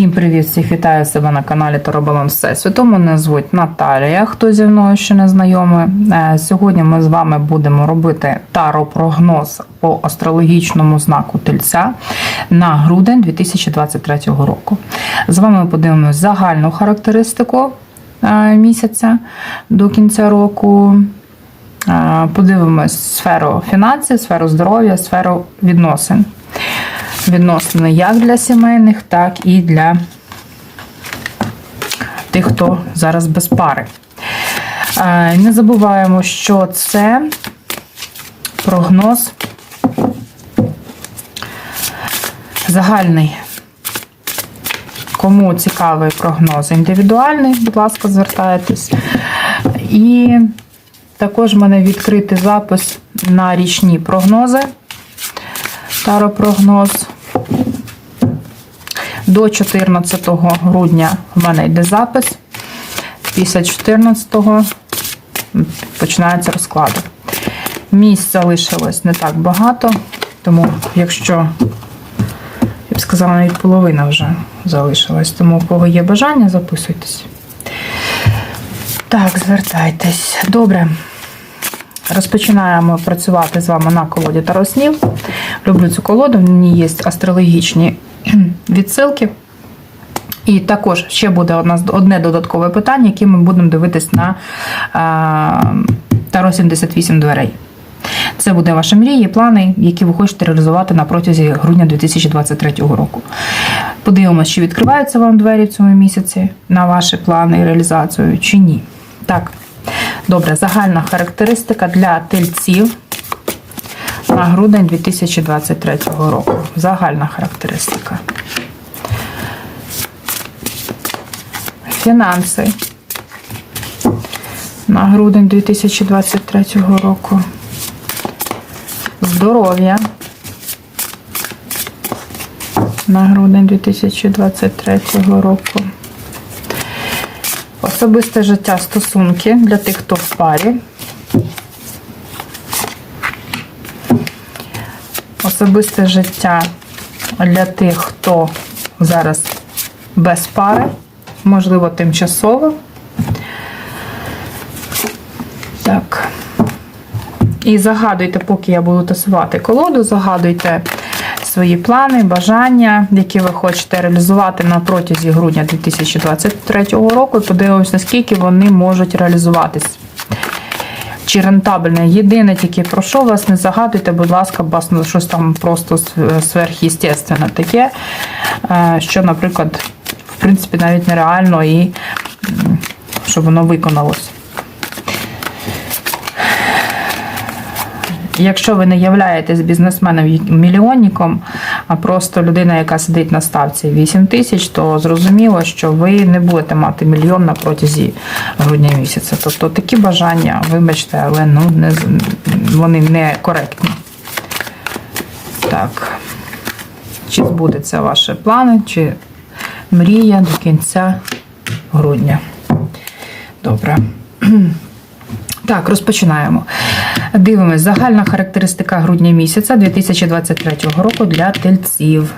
Всім привіт! Всіх вітаю себе на каналі Торобалон Всесвіту. Мене звуть Наталія. Хто зі мною ще не знайомий. Е, Сьогодні ми з вами будемо робити таро-прогноз по астрологічному знаку тельця на грудень 2023 року. З вами подивимось загальну характеристику е, місяця до кінця року. Е, Подивимось сферу фінансів, сферу здоров'я, сферу відносин. Відносини як для сімейних, так і для тих, хто зараз без пари. Е, Не забуваємо, що це прогноз загальний. Кому цікавий прогноз індивідуальний, будь ласка, звертайтесь. І також в мене відкритий запис на річні прогнози. Таропрогноз. До 14 грудня в мене йде запис. Після 14-го починаються розклади. Місць залишилось не так багато, тому якщо, я б сказала, навіть половина вже залишилась, тому у кого є бажання, записуйтесь. Так, звертайтесь. Добре. Розпочинаємо працювати з вами на колоді Таро снів. Люблю цю колоду, в ній є астрологічні відсилки. І також ще буде одне додаткове питання, яке ми будемо дивитись на е, Таро 78 дверей. Це буде ваші мрії, плани, які ви хочете реалізувати на протязі грудня 2023 року. Подивимося, чи відкриваються вам двері в цьому місяці на ваші плани і реалізацію, чи ні. Так, добре, загальна характеристика для тельців на грудень 2023 року. Загальна характеристика. Фінанси на грудень 2023 року. Здоров'я на грудень 2023 року. Особисте життя стосунки для тих, хто в парі. Особисте життя для тих, хто зараз без пари, можливо, тимчасово. Так. І загадуйте, поки я буду тасувати колоду, загадуйте свої плани, бажання, які ви хочете реалізувати на протязі грудня 2023 року, і подивимось, наскільки вони можуть реалізуватись. Чи рентабельне. Єдине тільки прошу вас, не загадуйте, будь ласка, бас- щось там просто сверхъестественне таке, е, що, наприклад, в принципі, навіть нереально і щоб воно виконалось. Якщо ви не являєтесь бізнесменом-мільйонником, а просто людина, яка сидить на ставці 8 тисяч, то зрозуміло, що ви не будете мати мільйон на протязі грудня місяця. Тобто такі бажання, вибачте, але ну, не, вони не коректні. Так. Чи збудеться ваші плани, чи мрія до кінця грудня. Добре. Так, розпочинаємо. Дивимось. Загальна характеристика грудня місяця 2023 року для тельців.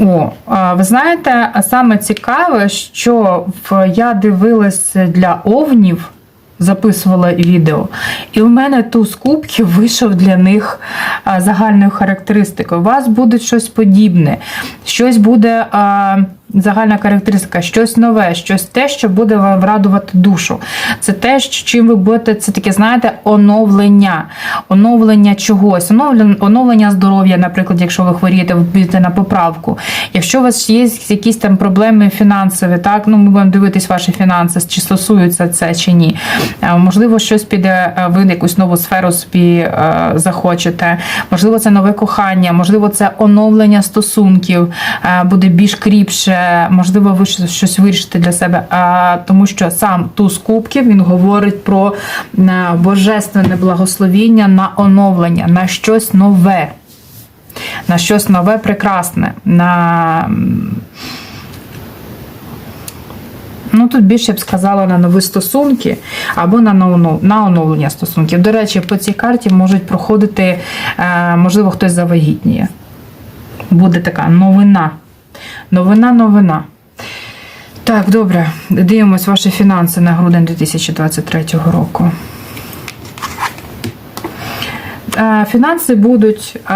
О, ви знаєте, саме цікаве, що я дивилась для овнів, записувала відео, і в мене туз кубків вийшов для них загальною характеристикою. У вас буде щось подібне, щось буде загальна характеристика, щось нове, щось те, що буде вам радувати душу. Це те, чим ви будете, це таке, знаєте, оновлення, оновлення чогось, оновлення, оновлення здоров'я, наприклад, якщо ви хворієте, ви підете на поправку. Якщо у вас є якісь там проблеми фінансові, так, ну ми будемо дивитись ваші фінанси, чи стосуються це чи ні. Можливо, щось піде, е, ви якусь нову сферу собі е, захочете. Можливо, це нове кохання, можливо, це оновлення стосунків, е, буде більш кріпше, можливо, ви щось- вирішите для себе. А, тому що сам туз кубків він говорить про е, божественне благословіння на оновлення, на щось нове. На щось нове, прекрасне, на Ну, тут більше б сказала на нові стосунки або на, оно- на оновлення стосунків. До речі, по цій карті можуть проходити, е, можливо, хтось завагітніє. Буде така новина. Новина, новина. Так, добре. Дивимось ваші фінанси на грудень 2023 року. Е, Фінанси будуть, е,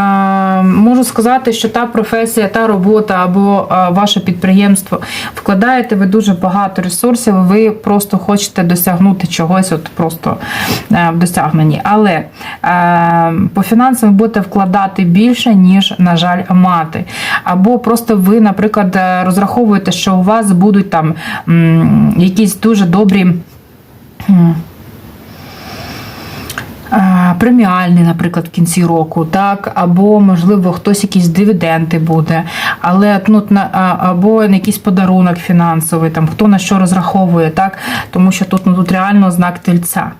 можу сказати, що та професія, та робота або е, ваше підприємство вкладаєте ви дуже багато ресурсів, ви просто хочете досягнути чогось, от просто в досягненні. Але по фінансам будете вкладати більше, ніж, на жаль, мати. Або просто ви, наприклад, розраховуєте, що у вас будуть там якісь дуже добрі. Преміальний, наприклад, в кінці року, так, або, можливо, хтось якісь дивіденди буде, але ну, або якийсь подарунок фінансовий, там, хто на що розраховує, так, тому що тут, ну, тут реально знак тельця.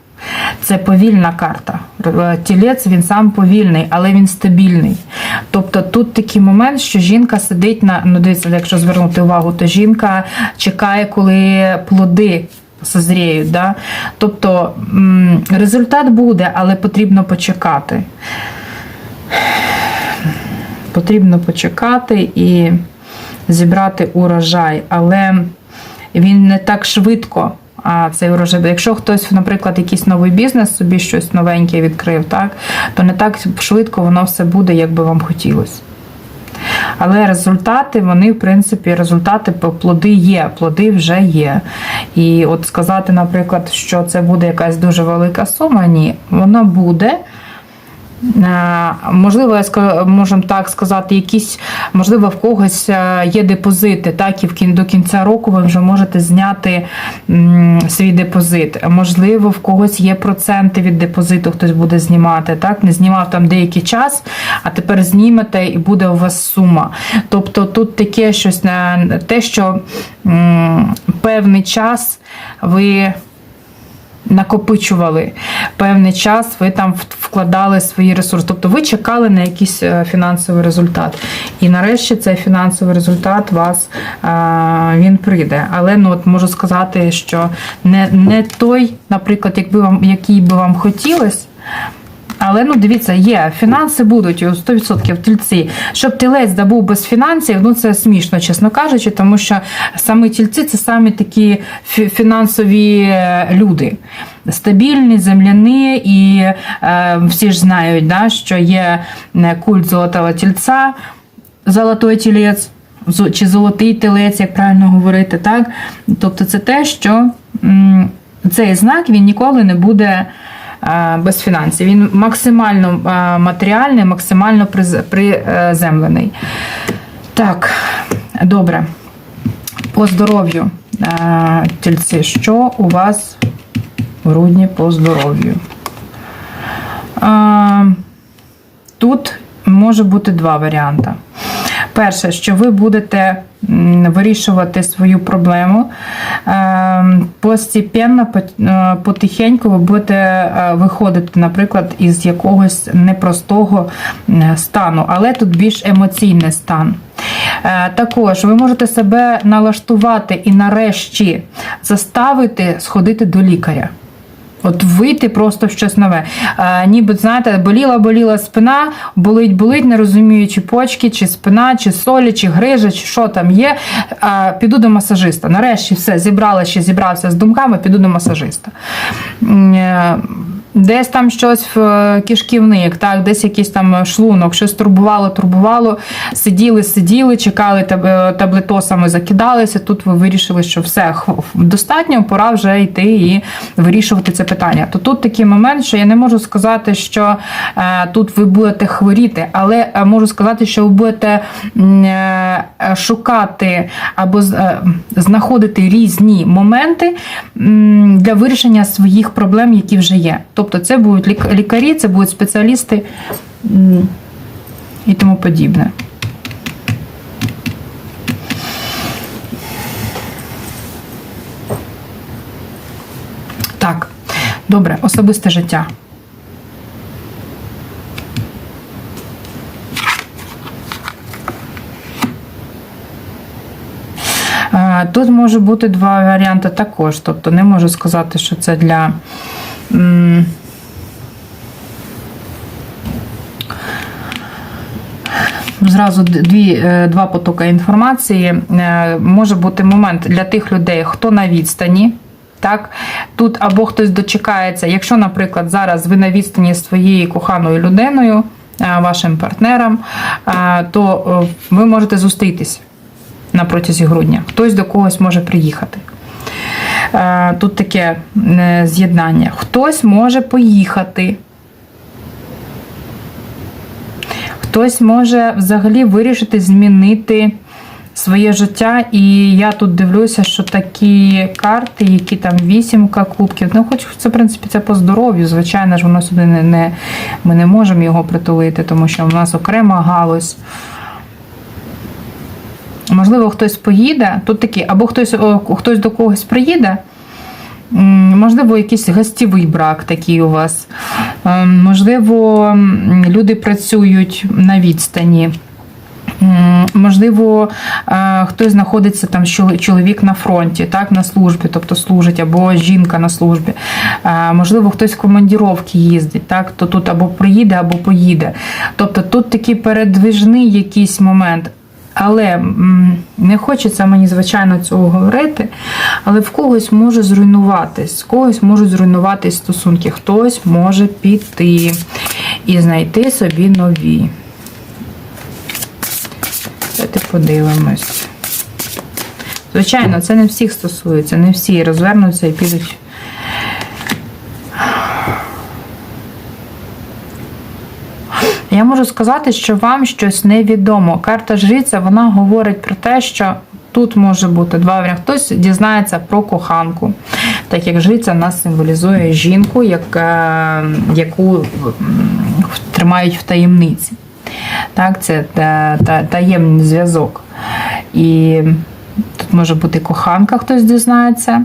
Це повільна карта. Е, Тілець він сам повільний, але він стабільний. Тобто тут такий момент, що жінка сидить на ну дивіться, якщо звернути увагу, то жінка чекає, коли плоди созріють. Да? Тобто результат буде, але потрібно почекати. Потрібно почекати і зібрати урожай, але він не так швидко. А цей урожай, якщо хтось, наприклад, якийсь новий бізнес собі щось новеньке відкрив, так, то не так швидко воно все буде, як би вам хотілося. Але результати, вони, в принципі, результати плоди є, плоди вже є. І от сказати, наприклад, що це буде якась дуже велика сума, ні, вона буде. Е, Можливо, можемо так сказати, якісь, можливо, в когось е, є депозити, так, і до кінця року ви вже можете зняти свій депозит. Можливо, в когось є проценти від депозиту, хтось буде знімати, так, не знімав там деякий час, а тепер знімете і буде у вас сума. Тобто тут таке щось на те, що певний час ви накопичували певний час, ви там вкладали свої ресурси. Тобто ви чекали на якийсь е, фінансовий результат. І нарешті цей фінансовий результат вас е, він прийде. Але ну от можу сказати, що не, не той, наприклад, якби вам, який би вам хотілося. Але ну дивіться, є фінанси будуть у 100% тільці. Щоб тілець добув без фінансів, ну це смішно, чесно кажучи, тому що саме тільці це самі такі фінансові е, люди. Стабільні, земляні, і е, всі ж знають, да, що є е, культ золотого тільця, золотой тілець, чи золотий телець, як правильно говорити, так? Тобто це те, що цей знак він ніколи не буде без фінансів. Він максимально е, матеріальний, максимально приземлений. Так, добре. По здоров'ю. Е, Тільці, що у вас в грудні по здоров'ю? Е, Тут може бути два варіанти. Перше, що ви будете вирішувати свою проблему е, постепенно, е, потихеньку ви будете е, виходити, наприклад, із якогось непростого стану, але тут більш емоційний стан. Е, Також ви можете себе налаштувати і нарешті заставити сходити до лікаря. От вийти просто в щось нове. А, ніби, знаєте, боліла, боліла спина, болить, болить, не розумію, чи почки, чи спина, чи солі, чи грижа, чи що там є. А, піду до масажиста. Нарешті все, зібрала ще зібрався з думками, піду до масажиста. Десь там щось в е, кишківник, так, десь якийсь там шлунок, щось турбувало, турбувало, сиділи, сиділи, чекали е, таблетосами, закидалися. Тут ви вирішили, що все достатньо, пора вже йти і вирішувати це питання. То тут такий момент, що я не можу сказати, що е, тут ви будете хворіти, але можу сказати, що ви будете шукати або знаходити різні моменти для вирішення своїх проблем, які вже є. Тобто, це будуть лікарі, це будуть спеціалісти і тому подібне. Так, добре, особисте життя. Е, Тут може бути два варіанти також. Тобто не можу сказати, що це для. Зразу дві, е, два потоки інформації. Е, Може бути момент для тих людей, хто на відстані. Так, тут або хтось дочекається, якщо, наприклад, зараз ви на відстані своєю коханою людиною, е, вашим партнером, то ви можете зустрітись на протязі грудня. Хтось до когось може приїхати. Е, Тут таке е, з'єднання. Хтось може поїхати. Хтось може взагалі вирішити змінити своє життя. І я тут дивлюся, що такі карти, які там вісімка кубків, ну хоч це, в принципі, це по здоров'ю, звичайно ж, воно сюди не, не ми не можемо його притулити, тому що в нас окрема галузь. Можливо, хтось поїде, тут такі, або хтось, хтось до когось приїде. Можливо, якийсь гостєвий брак такий у вас. Ем, Можливо, люди працюють на відстані. Можливо, е, хтось знаходиться там чол- чоловік на фронті, так, на службі, тобто служить, або жінка на службі. Е, Можливо, хтось в командіровки їздить, так, то тут або приїде, або поїде. Тобто тут такий передвижний якийсь момент. Але не хочеться мені, звичайно, цього говорити, але в когось може зруйнуватись, в когось можуть зруйнуватись стосунки, хтось може піти і знайти собі нові. Давайте подивимось. Звичайно, це не всіх стосується, не всі розвернуться і підуть. Я можу сказати, що вам щось невідомо. Карта жриця вона говорить про те, що тут може бути два варіанти. Хтось дізнається про коханку, так як жриця нас символізує жінку, яка, яку тримають в таємниці. Так, це та, та, таємний зв'язок. І тут може бути коханка, хтось дізнається.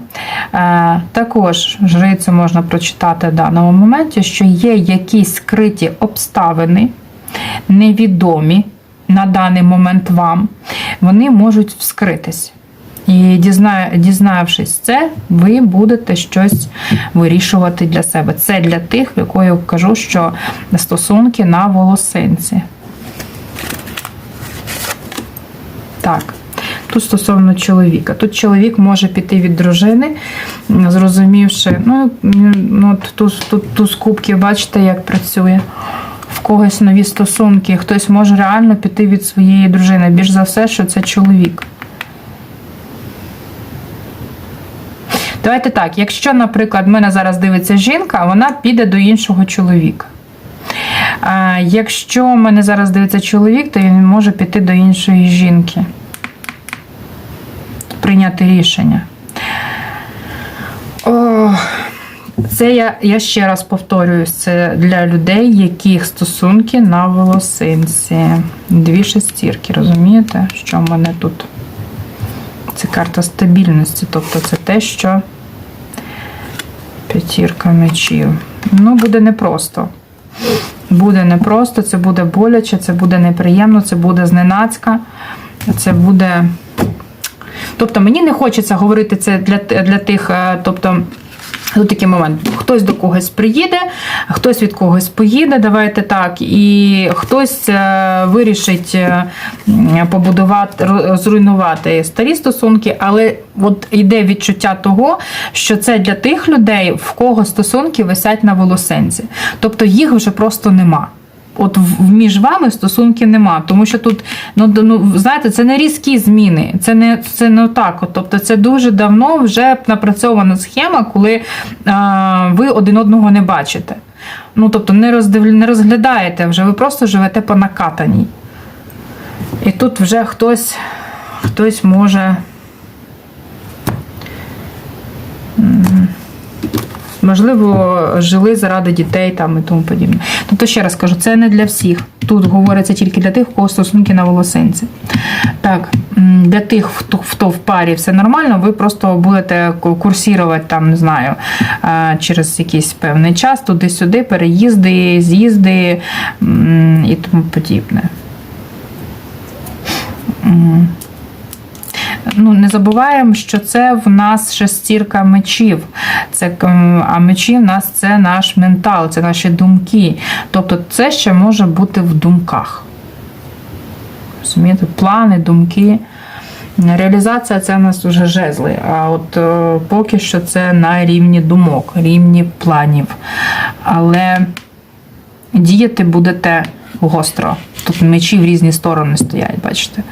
Е, також жрицю можна прочитати в даному моменті, що є якісь скриті обставини, невідомі на даний момент вам, вони можуть вскритись. І дізнавшись це, ви будете щось вирішувати для себе. Це для тих, в якої кажу, що стосунки на волосинці. Так. Тут стосовно чоловіка. Тут чоловік може піти від дружини, зрозумівши, ну, ну от тут, тут, тут з кубків, бачите, як працює. Когось нові стосунки, хтось може реально піти від своєї дружини. Більш за все, що це чоловік. Давайте так, якщо, наприклад, мене зараз дивиться жінка, вона піде до іншого чоловіка. А якщо мене зараз дивиться чоловік, то він може піти до іншої жінки. Прийняти рішення. О, це я, я ще раз повторююсь, це для людей, яких стосунки на волосинці. Дві шестірки, розумієте, що в мене тут? Це карта стабільності, тобто це те, що п'ятірка мечів. Ну, буде непросто. Буде непросто, це буде боляче, це буде неприємно, це буде зненацька, це буде. Тобто мені не хочеться говорити це для, для тих, е, тобто. Тут такий момент. Хтось до когось приїде, хтось від когось поїде, давайте так, і хтось е, вирішить е, побудувати, зруйнувати старі стосунки, але от йде відчуття того, що це для тих людей, в кого стосунки висять на волосинці. Тобто їх вже просто нема. От між вами стосунків нема, тому що тут, ну, ну знаєте, це не різкі зміни, це не це не так. От, тобто це дуже давно вже напрацьована схема, коли а, ви один одного не бачите. Ну, тобто не, роздив, не розглядаєте вже, ви просто живете по накатаній. І тут вже хтось, хтось може. Можливо, жили заради дітей там і тому подібне. Тобто, ще раз кажу, це не для всіх. Тут говориться тільки для тих, у кого стосунки на волосинці. Так, для тих, хто, хто в парі все нормально, ви просто будете ку- курсірувати там, не знаю, е, через якийсь певний час, туди-сюди, переїзди, з'їзди і тому подібне. Ну, не забуваємо, що це в нас шестірка мечів. Це, а мечі в нас це наш ментал, це наші думки. Тобто це ще може бути в думках. Розумієте? Плани, думки. Реалізація це у нас вже жезли. А от е, поки що це на рівні думок, рівні планів. Але діяти будете гостро. Тут мечі в різні сторони стоять, бачите.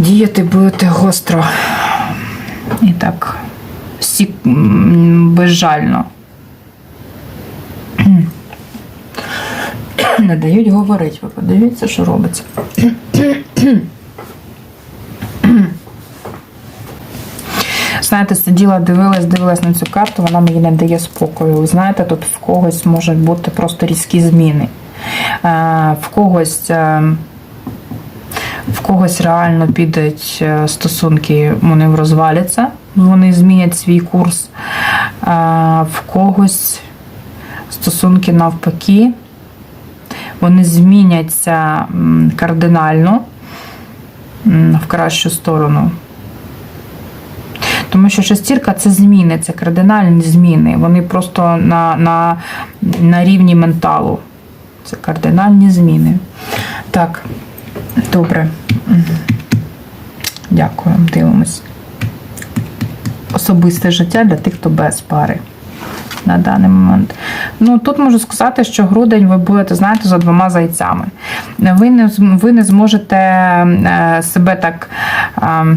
Діяти будете гостро. І так, всі м, безжально. Не дають говорити, ви подивіться, що робиться. Знаєте, сиділа, дивилась, дивилась на цю карту, вона мені не дає спокою. Знаєте, тут в когось можуть бути просто різкі зміни. Е, В когось. Е, В когось реально підуть е, стосунки, вони розваляться, вони змінять свій курс. В когось стосунки навпаки, вони зміняться кардинально в кращу сторону. Тому що шестірка це зміни, це кардинальні зміни. Вони просто на, на, на рівні менталу. Це кардинальні зміни. Так, добре. Дякую, дивимось. Особисте життя для тих, хто без пари на даний момент. Ну тут можу сказати, що грудень ви будете, знаєте, за двома зайцями. Ви не, ви не зможете е, себе так. е,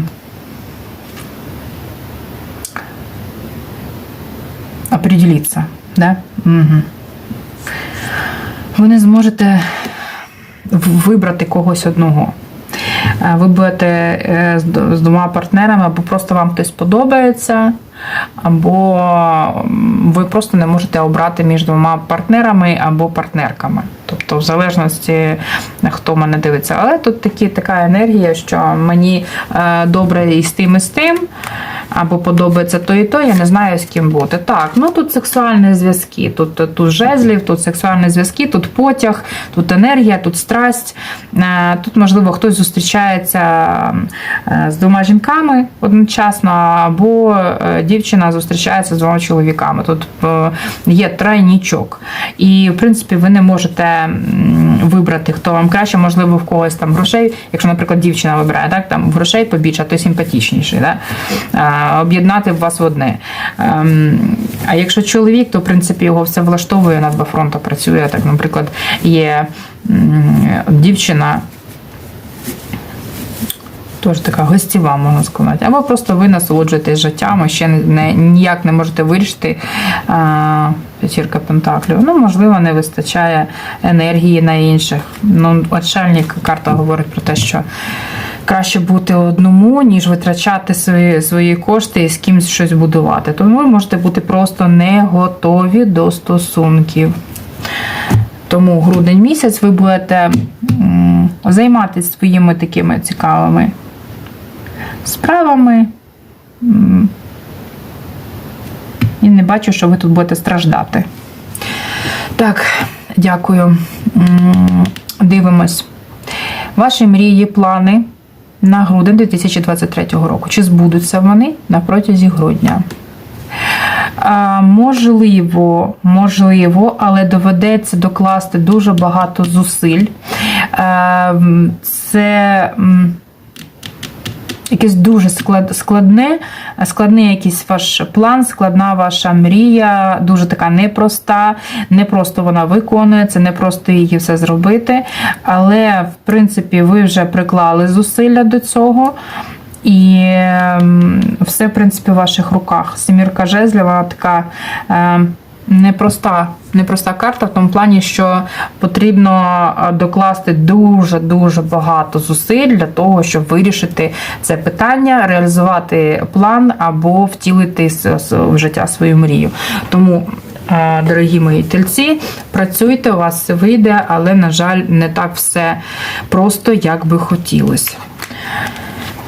определиться. Да? Угу. Ви не зможете вибрати когось одного. Е, Ви будете е, з двома партнерами, або просто вам хтось подобається, або ви просто не можете обрати між двома партнерами або партнерками. Тобто, в залежності хто мене дивиться. Але тут такі, така енергія, що мені е, добре і з тим, і з тим, або подобається то і то, я не знаю з ким бути. Так, ну тут сексуальні зв'язки, тут, тут жезлів, тут сексуальні зв'язки, тут потяг, тут енергія, тут страсть. Е, Тут, можливо, хтось зустрічається е, з двома жінками одночасно, або е, дівчина зустрічається з двома чоловіками. Тут є тройнічок. І, в принципі, ви не можете вибрати, хто вам краще, можливо, в когось там грошей, якщо, наприклад, дівчина вибирає, так, там грошей побільше, а той симпатичніший. Да? Е, Об'єднати вас в одне. Ем, А якщо чоловік, то в принципі його все влаштовує на два фронти працює. Так, наприклад, є дівчина. Теж така гостєва, можна сказати. Або просто ви насолоджуєтесь життям, а ще не, ніяк не можете вирішити а, п'ятірка пентаклів. Ну, можливо, не вистачає енергії на інших. Ну, очельник карта говорить про те, що краще бути одному, ніж витрачати свої, свої кошти і з кимось щось будувати. Тому ви можете бути просто не готові до стосунків. Тому грудень місяць ви будете займатися своїми такими цікавими справами. І не бачу, що ви тут будете страждати. Так, дякую. Дивимось. Ваші мрії, плани на грудень 2023 року. Чи збудуться вони на протязі грудня? А, Можливо, можливо, але доведеться докласти дуже багато зусиль. А, Це м, якесь дуже склад- складне, складний якийсь ваш план, складна ваша мрія, дуже така непроста. Не просто вона виконується, не просто її все зробити. Але, в принципі, ви вже приклали зусилля до цього. І ем, все, в принципі, в ваших руках. Семірка жезлів, вона така ем, непроста, непроста карта в тому плані, що потрібно е, докласти дуже-дуже багато зусиль для того, щоб вирішити це питання, реалізувати план або втілити в життя свою мрію. Тому. е, Дорогі мої тельці, працюйте, у вас все вийде, але, на жаль, не так все просто, як би хотілося.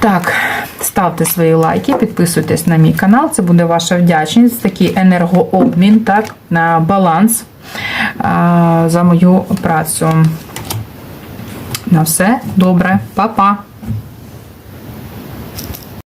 Так, ставте свої лайки, підписуйтесь на мій канал. Це буде ваша вдячність, такий енергообмін, так, на баланс за мою працю. На все добре, Па-па!